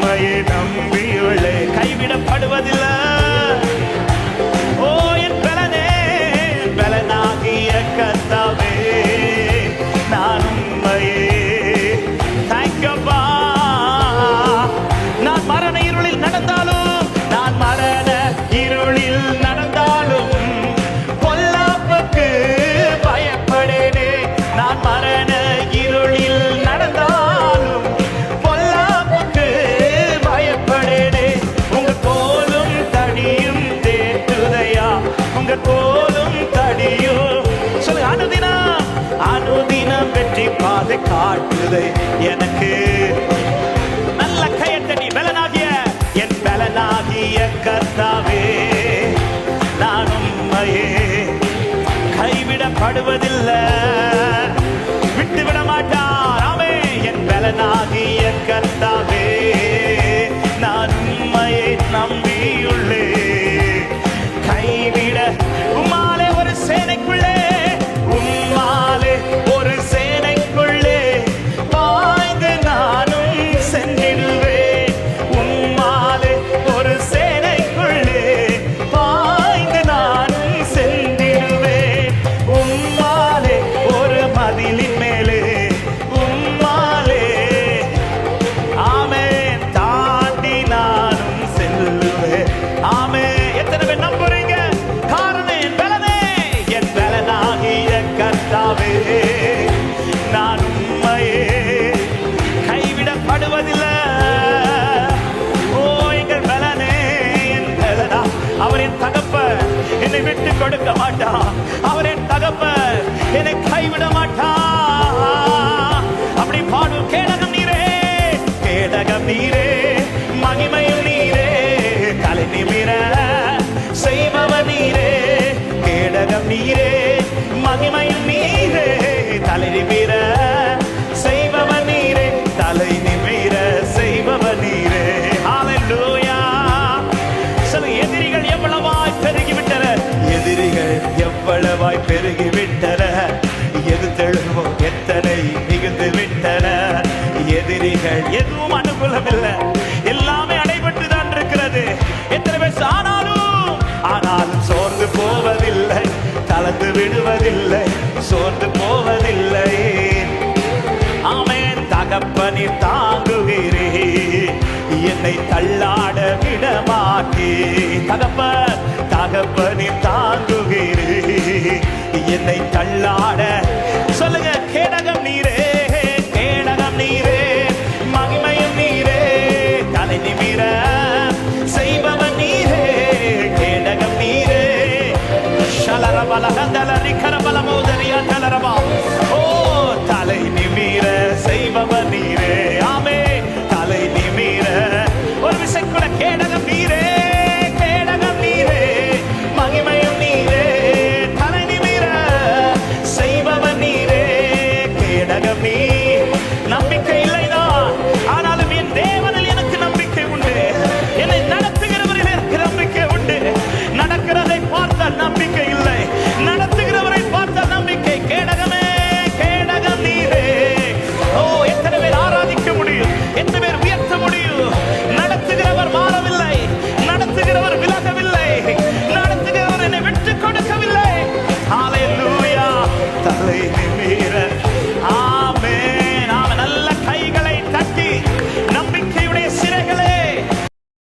உண்மையை நம்பியுள்ளே. கைவிடப்படுவதில்லை. ஓ என் பலனே பலனாகிய கத்தாவே நானும் காட்டுதை எனக்கு. நல்ல கையத்தடி பலனாகிய என் பலனாகிய கர்த்தாவே நான் உண்மையே. கைவிடப்படுவதில்லை. விட்டு விட மாட்டார் அவை என் பலனாகிய கர்த்தா. கொடுக்க மாட்டா அவர் என் தகப்ப என்னை கைவிட மாட்டா அப்படி பாடும் கேடகம் நீரே கேடகம் நீரே மகிமையும் நீரே கலை நிமிர செய்பவ நீரே கேடகம் நீரே மகிமையும் நீரே தலை நிமிர எதுவும் அனுகூலமில்லை. எல்லாமே அடைபட்டு தான் இருக்கிறது. எத்தனை பேர் ஆனாலும் ஆனாலும் சோர்ந்து போவதில்லை. கலந்து விடுவதில்லை. சோர்ந்து போவதில்லை. ஆமே தகப்பனி தாங்குகிறே. என்னை தள்ளாட விட மாட்டே தகப்ப தகப்பனி தாங்குகிறே. என்னை தள்ளாட ஓ தலை நிமிர செய்பவர் நீரே ஆமே